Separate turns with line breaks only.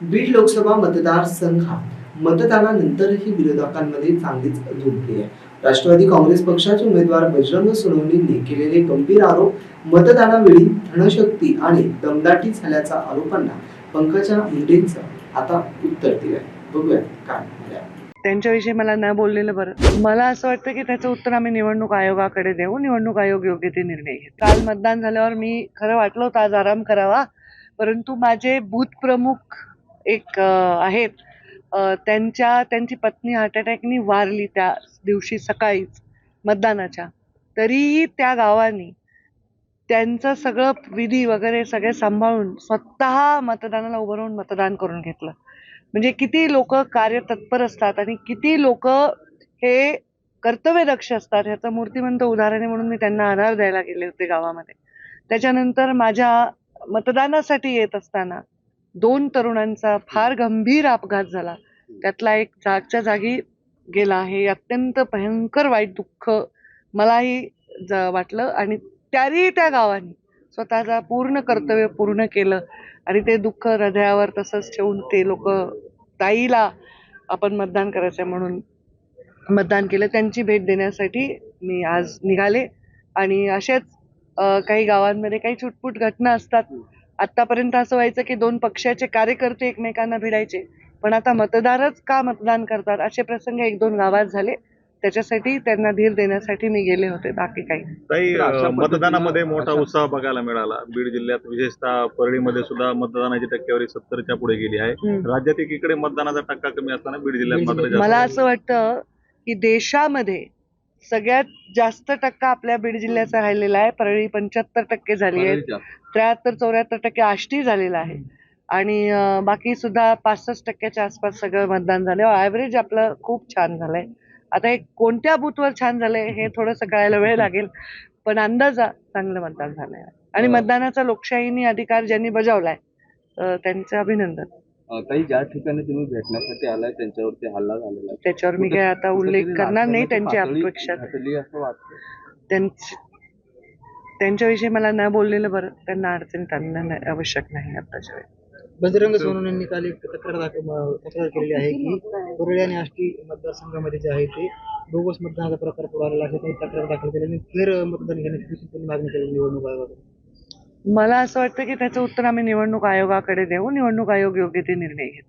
बीड लोकसभा मतदारसंघात मतदानानंतरही विरोधकांमध्ये चांगलीच धुमकी आहे. राष्ट्रवादी काँग्रेस पक्षाचे उमेदवार बजरंग सोनवणींनी केलेले गंभीर आरोप मतदानावेळी धनशक्ती आणि दमदाटी झाल्याचा आरोपांना पंकजा मुंडेंचं आता उत्तर दिलंय. बघूया काय म्हणाल्या.
त्यांच्याविषयी मला न बोललेलं बरं. मला असं वाटतं की त्याचं उत्तर आम्ही निवडणूक आयोगाकडे देऊ. निवडणूक आयोग योग्य ते निर्णय घेत काल मतदान झाल्यावर मी खरं वाटलं होतं आज आराम करावा. परंतु माझे बूथ प्रमुख एक आहेत. त्यांच्या त्यांची पत्नी हार्ट अटॅकनी वारली त्या दिवशी सकाळीच मतदानाच्या. तरीही त्या गावांनी त्यांचं सगळं विधी वगैरे सगळे सांभाळून स्वतः मतदानाला उभं राहून मतदान करून घेतलं. म्हणजे किती लोक कार्यतत्पर असतात आणि किती लोक हे कर्तव्यदक्ष असतात ह्याचं मूर्तिमंत उदाहरण म्हणून मी त्यांना आधार द्यायला गेले होते गावामध्ये. त्याच्यानंतर माझ्या मतदानासाठी येत असताना दोन तरुणांचा फार गंभीर अपघात झाला. त्यातला एक जागच्या जागी गेला हे अत्यंत भयंकर वाईट दुःख मलाही ज- वाटलं आणि त्याही त्या गावाने स्वतःचा पूर्ण कर्तव्य पूर्ण केलं आणि ते दुःख हृदयावर तसंच ठेवून ते लोक ताईला आपण मतदान करायचं आहे म्हणून मतदान केलं. त्यांची भेट देण्यासाठी मी आज निघाले आणि अशाच काही गावांमध्ये काही छुटपुट घटना असतात आतापर्यंत असं व्हायचं की दोन पक्षाचे कार्यकर्ते एकमेकांना भिडायचे. पण आता मतदारच का मतदान करतात? असे प्रसंग एक दोन गावात झाले. त्याच्यासाठी त्यांना धीर देण्यासाठी मी गेले होते बाकी काही
मतदानामध्ये मोठा उत्साह बघायला मिळाला. बीड जिल्ह्यात विशेषतः परळीमध्ये सुद्धा मतदानाची टक्केवारी सत्तरच्या पुढे गेली आहे. राज्यात एकीकडे मतदानाचा टक्का कमी असताना बीड जिल्ह्यात मात्र जास्त
मला. असं वाटतं की देशामध्ये सगळ्यात जास्त टक्का आपल्या बीड जिल्ह्याचा राहिलेला आहे. परळी पंच्याहत्तर टक्के झाली आहे त्र्याहत्तर चौऱ्याहत्तर टक्के आष्टी झालेला आहे. आणि बाकी सुद्धा पासष्ट टक्क्याच्या आसपास सगळं मतदान झालं ॲव्हरेज आपलं खूप छान झालंय. आता हे कोणत्या बूथवर छान झालंय हे थोडंसं कळायला वेळ लागेल. पण अंदाजा चांगलं मतदान झालंय. आणि
हो.
मतदानाचा लोकशाहीनी अधिकार ज्यांनी बजावलाय त्यांचं अभिनंदन.
ताई ज्या ठिकाणी तुम्ही भेटण्यासाठी आलाय त्यांच्यावरती हल्ला झालेला आहे.
त्याच्यावर मी काय आता उल्लेख
कुठेतरी
करणार नाही
राजकारणाची
त्यांची
पातळी
अपेक्षा.
घातली असं वाटतं
त्यांची त्यांच्याविषयी मला न बोललेलं बरं त्यांना अडचणीत आणणं नाही- आवश्यक नाही आताच्या वेळी.
बजरंग सोनवणेंनी काल एक तक्रार दाखल तक्रार केलेली आहे की कुरळी आणि आष्टी मतदारसंघामध्ये जे आहे ते बोगस मतदानाचा प्रकार पुढे आलेला आहे. त्यांनी तक्रार दाखल केली आणि फेर मतदान घेण्याची देखील त्यांनी मागणी केली निवडणूक आयोगाकडे
मला असं वाटतं की त्याचं उत्तर आम्ही निवडणूक आयोगाकडे देऊ. निवडणूक आयोग योग्य ते निर्णय घेतील.